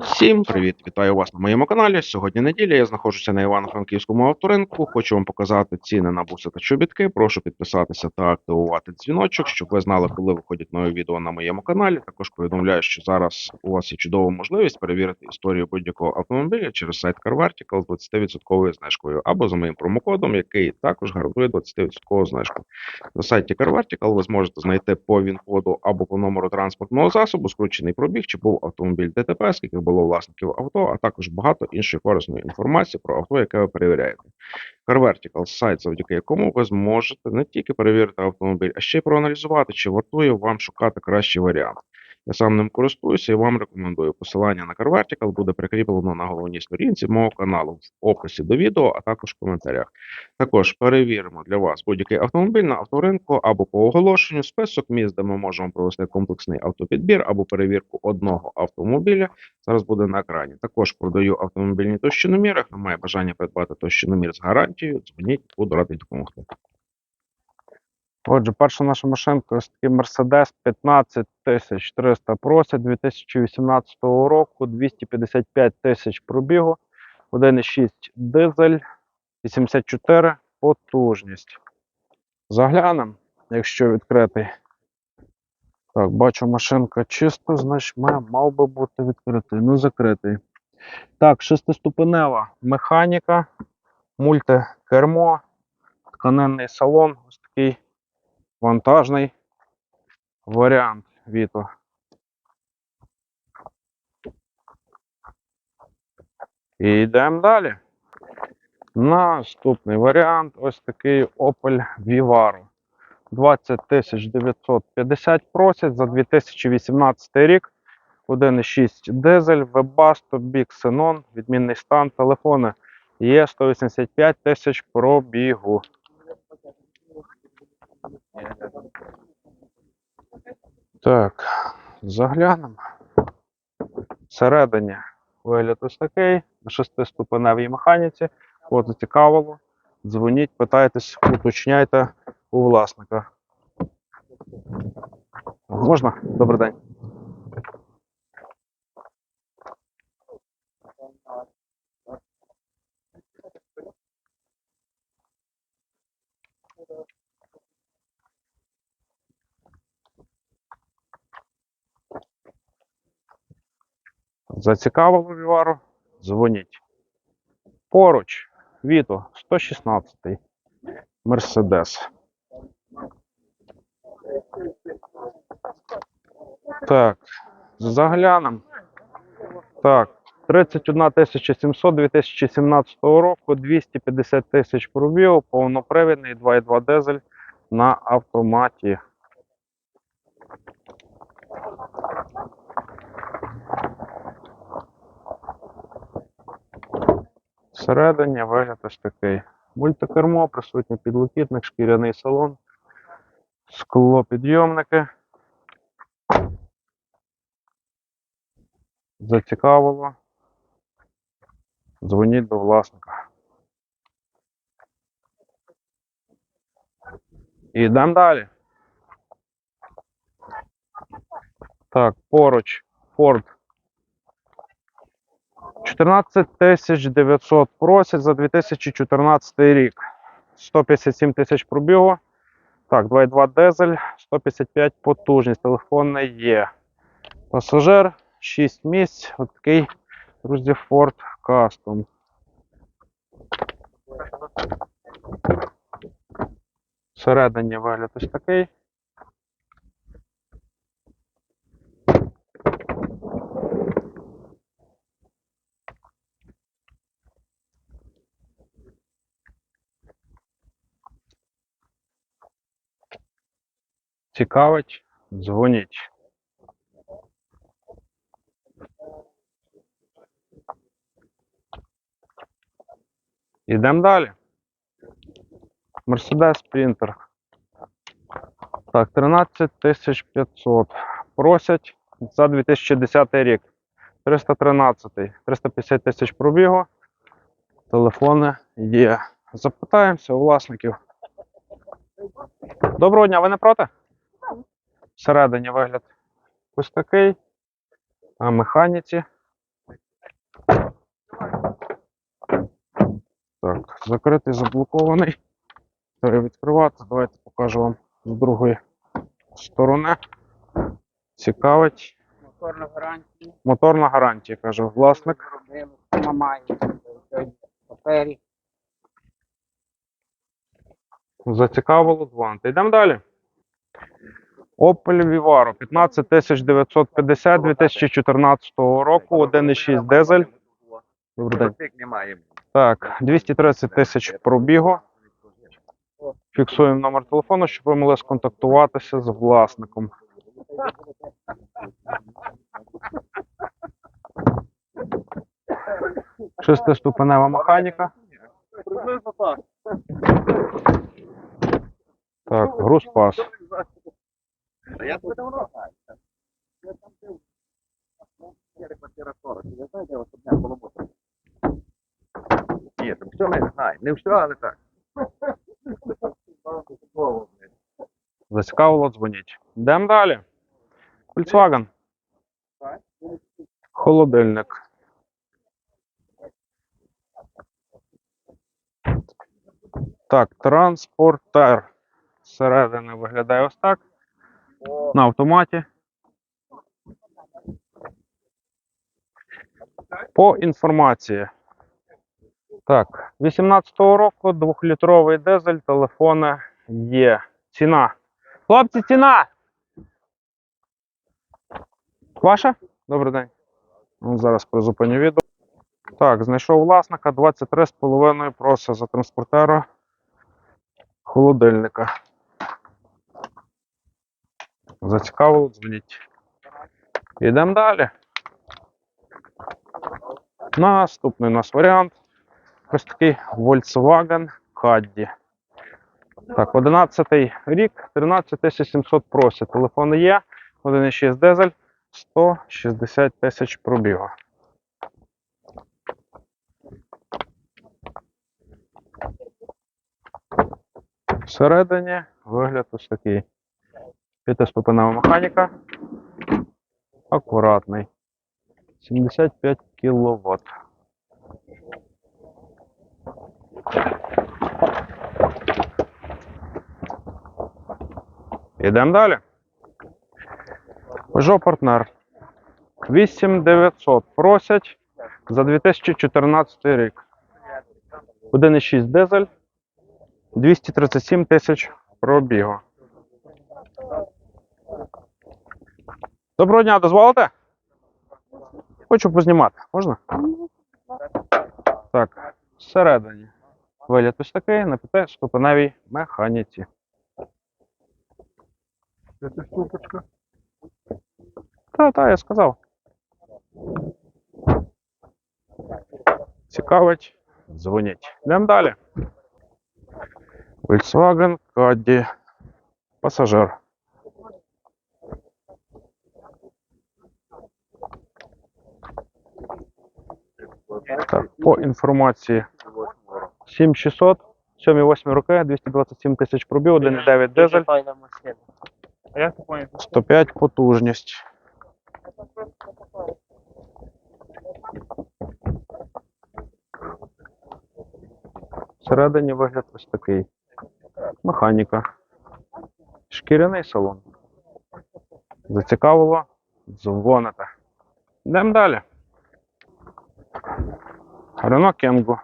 Всім привіт! Вітаю вас на моєму каналі. Сьогодні неділя. Я знаходжуся на Івано-Франківському авторинку. Хочу вам показати ціни на буси та чобітки. Прошу підписатися та активувати дзвіночок, щоб ви знали, коли виходять нові відео на моєму каналі. Також повідомляю, що зараз у вас є чудова можливість перевірити історію будь-якого автомобіля через сайт CarVertical з 20% знижкою або за моїм промокодом, який також гарантує 20% знижку. На сайті CarVertical ви зможете знайти по ВІН-коду або по номеру транспортного засобу, скручений пробіг, чи був автомобіль ДТП, скільки було власників авто, а також багато іншої корисної інформації про авто, яке ви перевіряєте. CarVertical – сайт, завдяки якому ви зможете не тільки перевірити автомобіль, а ще й проаналізувати, чи вартує вам шукати кращий варіант. Я сам ним користуюся і вам рекомендую. Посилання на CarVertical буде прикріплено на головній сторінці мого каналу в описі до відео, а також в коментарях. Також перевіримо для вас будь-який автомобіль на авторинку або по оголошенню, список міст, де ми можемо провести комплексний автопідбір або перевірку одного автомобіля. Зараз буде на екрані. Також продаю автомобільні товщиноміри. Хто має бажання придбати товщиномір з гарантією, дзвоніть, буду радий допомогти. Отже, перша наша машинка ось такий Mercedes 15300 просять 2018 року, 255 тисяч пробігу, 1,6 дизель, 84 потужність. Заглянемо, якщо відкритий. Так, бачу, машинка чисто, значить мав би бути відкритий. Ну, закритий. Так, шестиступенева механіка, мультикермо, тканинний салон, ось такий вантажний варіант Віто. І йдемо далі. Наступний варіант ось такий Opel Vivaro. 20 950 просять за 2018 рік. 1,6 дизель, Webasto, Big Xenon, відмінний стан, телефони є 185 тисяч пробігу. Так, заглянемо. Всередині вигляд ось такий, на шестиступеневій механіці. От зацікавило, дзвоніть, питайтесь, уточняйте у власника. Можна? Добрий день. Зацікавило Вівару? Дзвоніть. Поруч, Віто, 116 Мерседес. Так, заглянемо. Так, 31 700 2017 року, 250 тисяч пробігу, повнопривідний 2.2 дизель на автоматі. Всередині вигляд ось такий. Мультикермо, присутній підлокітник, шкіряний салон, склопідйомники. Зацікавило. Дзвоніть до власника. І йдемо далі. Так, поруч Ford 14 900 просять за 2014 рік. 157 тисяч пробігу. Так, 2.2 дизель, 155 потужність. Телефонний є. Пасажир, 6 місць. От такий, друзі, Ford Custom. Всередині вигляд ось такий. Цікавить, дзвоніть. Йдемо далі. Mercedes Sprinter. Так, 13 500. Просять за 2010 рік. 313, 350 тисяч пробігу. Телефони є. Запитаємося у власників. Доброго дня, ви не проти? Всередині вигляд ось такий, на механіці. Так, закритий, заблокований. Треба Відкривати. Давайте покажу вам з другої сторони. Цікавить. Моторна гарантія. Моторна гарантія, каже власник. папері. Зацікавило дзвонити. Йдемо далі. Opel Vivaro 15950 2014 року, 1,6 дизель. Добрий день. Так, 230 тисяч пробігу. Фіксуємо номер телефону, щоб ви могли сконтактуватися з власником. Шестиступенева механіка. Приблизно так. Так, груз пас. А я тут давно знаю. Я там був. Я квартира 40. Ви знаєте, ось одне колобота. Ні, там все ми знаємо. Не все, але так. Зацікавило, дзвоніть. Йдемо далі. Volkswagen. Холодильник. Так, транспортер. Зсередини виглядає ось так. На автоматі. По інформації. Так, 18-го року двохлітровий дизель, телефони є. Ціна. Хлопці, ціна! Ваша? Добрий день. Ну, зараз призупиню відео. Так, знайшов власника 23,5 просить за транспортера холодильника. Зацікавило, дзвоніть. Йдемо далі. Наступний у нас варіант. Ось такий Volkswagen Caddy. Так, 11 рік, 13 700 просить. Телефон є, 1,6 дизель, 160 тисяч пробігу. Всередині вигляд ось такий. П'ятиступенева механіка. Акуратний. 75 кВт. Ідемо далі. Peugeot партнер. 8900 просять за 2014 рік. 1,6 дизель. 237 тисяч пробігу. Доброго дня, дозволите? Хочу познімати. Можна? Так, всередині. Вигляд ось такий на п'ятиступеневій механіці. Це штукочка. Та, та, я сказав. Цікавить, дзвоніть. Йдемо далі. Volkswagen Caddy. Пасажир. Так, по інформації 7600, 7-8 роки, 227 тисяч пробіг, 1,9 дизель, Файна машина. 105 потужність. Всередині вигляд ось такий. Механіка. Шкіряний салон. Зацікавило? Дзвоните. Йдемо далі. Renault Kangoo.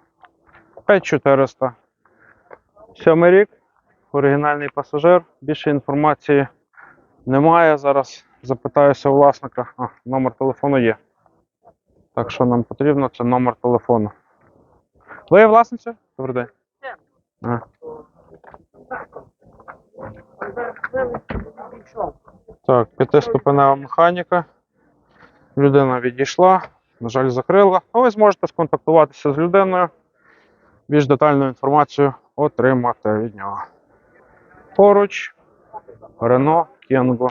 5400. Сьомий рік. Оригінальний пасажир. Більше інформації немає. Зараз запитаюся у власника. А, номер телефону є. Так що нам потрібно, це номер телефону. Ви є власниця? Добрий день. А. Так, п'ятиступенева механіка. Людина відійшла, на жаль, закрила. А ви зможете сконтактуватися з людиною. Більш детальну інформацію отримати від нього. Поруч Рено Кенго.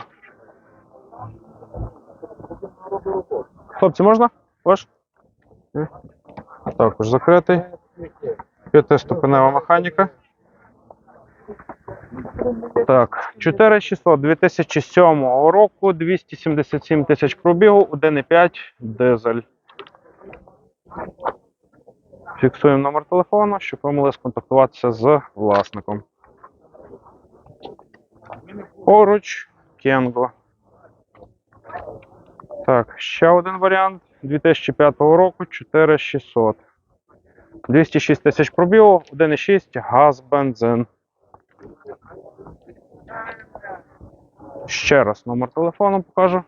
Хлопці, можна? Ваш? Також закритий. П'ятиступенева механіка. Так, 4600 2007 року, 277 тисяч пробігу, 1,5 дизель. Фіксуємо номер телефону, щоб ви могли сконтактуватися з власником. Поруч Кенго. Так, ще один варіант 2005 року 4600. 206 тисяч пробігу, 1,6 газ, бензин. Ще раз номер телефону покажу.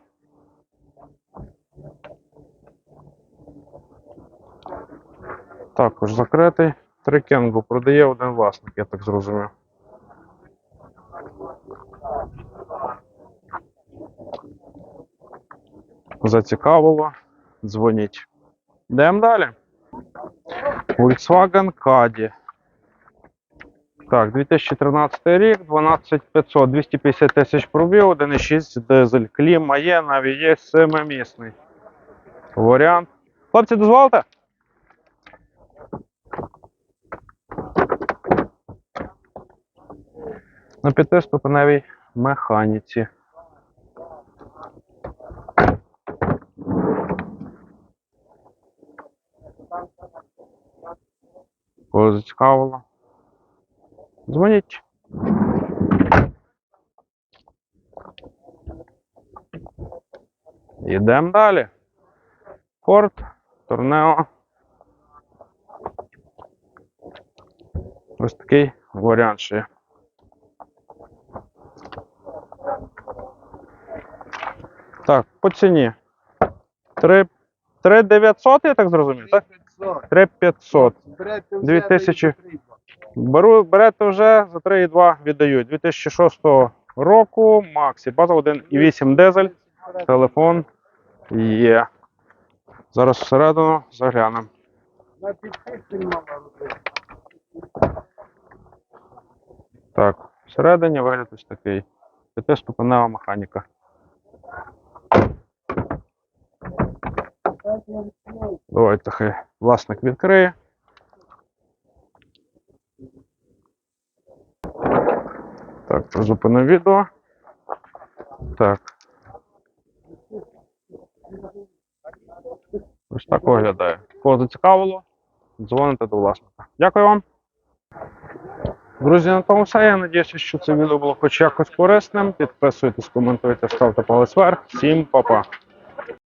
Також закритий. Три Кенгу продає один власник, я так зрозумів. Зацікавило. Дзвоніть. Йдемо далі. Volkswagen Caddy. Так, 2013 рік, 12500, 250 тисяч пробіг, 1,6 дизель. Кліма є, навіть є семимісний. Варіант. Хлопці, дозволите? На п'ятиступеневій механіці. Кого зацікавило? Дзвоніть. Йдемо далі. Форд, Торнео. Ось такий варіант ще. Так, по ціні. 3, 3900, я так зрозумів, так? 3500. 2000. Беру, берете вже за 3,2 віддають. 2006 року Максі, база 1,8 дизель, телефон є. Зараз всередину заглянемо. Так, всередині вигляд ось такий. П'ятиступенева механіка. Давайте хай власник відкриє. Так, призупинив відео. Так. Ось так виглядає. Кого зацікавило, дзвоните до власника. Дякую вам. Друзі, на тому все. Я надіюся, що це відео було хоч якось корисним. Підписуйтесь, коментуйте, ставте палець вверх. Всім па-па.